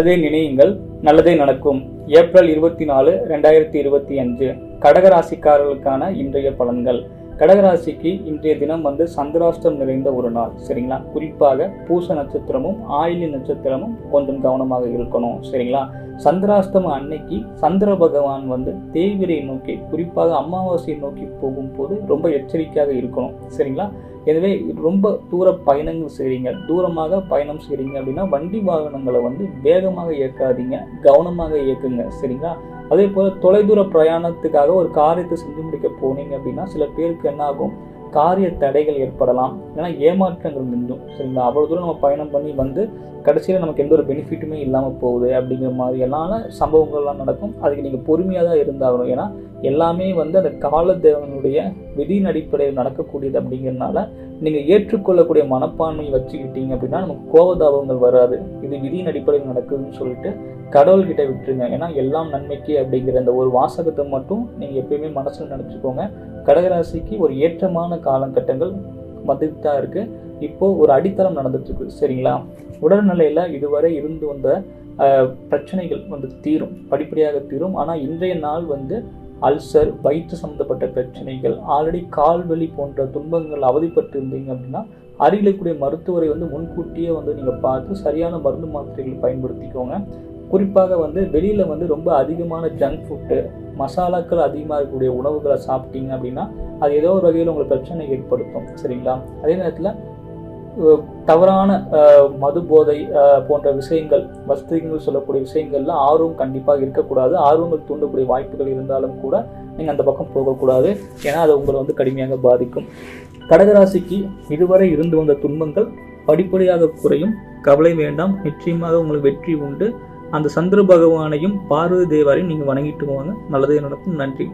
நல்லதே நினையுங்கள் நல்லதே நடக்கும். ஏப்ரல் இருபத்தி நாலு ரெண்டாயிரத்தி இருபத்தி அஞ்சு. கடகராசிக்காரர்களுக்கான இன்றைய பலன்கள். கடகராசிக்கு இன்றைய தினம் வந்து சந்திராஷ்டம் நிறைந்த ஒரு நாள் சரிங்களா? குறிப்பாக பூச நட்சத்திரமும் ஆயிலி நட்சத்திரமும் கொஞ்சம் கவனமாக இருக்கணும் சரிங்களா? சந்திராஷ்டம அன்னைக்கு சந்திர பகவான் வந்து தேய்விரை நோக்கி குறிப்பாக அமாவாசையை நோக்கி போகும்போது ரொம்ப எச்சரிக்கையாக இருக்கணும் சரிங்களா? எனவே ரொம்ப தூர பயணங்கள் செய்கிறீங்க தூரமாக பயணம் செய்கிறீங்க அப்படின்னா வண்டி வாகனங்களை வந்து வேகமாக இயக்காதீங்க. கவனமாக இயக்குங்க. சரிங்களா? அதே போல் தொலைதூர பிரயாணத்துக்காக ஒரு காரியத்தை செஞ்சு முடிக்க போனீங்க அப்படின்னா சில பேருக்கு என்ன ஆகும்? காரிய தடைகள் ஏற்படலாம். ஏன்னா ஏமாற்றங்கள் நின்றும் சரிங்களா? அவ்வளோ தூரம் நம்ம பயணம் பண்ணி வந்து கடைசியில் நமக்கு எந்த ஒரு பெனிஃபிட்டுமே இல்லாமல் போகுது அப்படிங்கிற மாதிரியெல்லாம் சம்பவங்கள்லாம் நடக்கும். அதுக்கு நீங்கள் பொறுமையாக தான் இருந்தாகணும். ஏன்னா எல்லாமே வந்து அந்த காலதேவனுடைய விதியின் அடிப்படையில் நடக்கக்கூடியது அப்படிங்கிறதுனால நீங்கள் ஏற்றுக்கொள்ளக்கூடிய மனப்பான்மையை வச்சுக்கிட்டீங்க அப்படின்னா நமக்கு கோபதாபங்கள் வராது. இது விதியின் அடிப்படையில் நடக்குதுன்னு சொல்லிட்டு கடவுள்கிட்ட விட்டுருங்க. ஏன்னா எல்லாம் நன்மைக்கு அப்படிங்கிற அந்த ஒரு வாசகத்தை மட்டும் நீங்கள் எப்பயுமே மனசில் நினச்சிக்கோங்க. கடகராசிக்கு ஒரு ஏற்றமான காலகட்டங்கள் வந்துட்டு தான் இருக்குது இப்போ ஒரு அடித்தளம் நடந்துட்டுருக்கு. சரிங்களா? உடல்நிலையில் இதுவரை இருந்து வந்த பிரச்சனைகள் வந்து தீரும். படிப்படியாக தீரும். ஆனால் இன்றைய நாள் வந்து அல்சர் வயிற்று சம்மந்தப்பட்ட பிரச்சனைகள் ஆல்ரெடி கால்வலி போன்ற துன்பங்கள் அவதிப்பட்டு இருந்தீங்க அப்படின்னா அருகில் இருக்கக்கூடிய மருத்துவரை வந்து முன்கூட்டியே வந்து நீங்கள் பார்த்து சரியான மருந்து மாத்திரைகள் பயன்படுத்திக்கோங்க. குறிப்பாக வந்து வெளியில் வந்து ரொம்ப அதிகமான ஜங்க் ஃபுட்டு மசாலாக்கள் அதிகமாக இருக்கக்கூடிய உணவுகளை சாப்பிட்டீங்க அப்படின்னா அது ஏதோ ஒரு வகையில் உங்களுக்கு பிரச்சனை ஏற்படுத்தும். சரிங்களா? அதே நேரத்தில் தவறான மது போதை போன்ற விஷயங்கள் வசதிகள் சொல்லக்கூடிய விஷயங்கள்ல ஆர்வம் கண்டிப்பாக இருக்கக்கூடாது. ஆர்வங்கள் தூண்டக்கூடிய வாய்ப்புகள் இருந்தாலும் கூட நீங்கள் அந்த பக்கம் போகக்கூடாது. ஏன்னா அது உங்களை வந்து கடுமையாக பாதிக்கும். கடகராசிக்கு இதுவரை இருந்து வந்த துன்பங்கள் படிப்படியாக குறையும். கவலை வேண்டாம். நிச்சயமாக உங்களுக்கு வெற்றி உண்டு. அந்த சந்திர பகவானையும் பார்வதி தேவாரையும் நீங்கள் வணங்கிட்டு போவாங்க நல்லதே நடக்கும். நன்றி.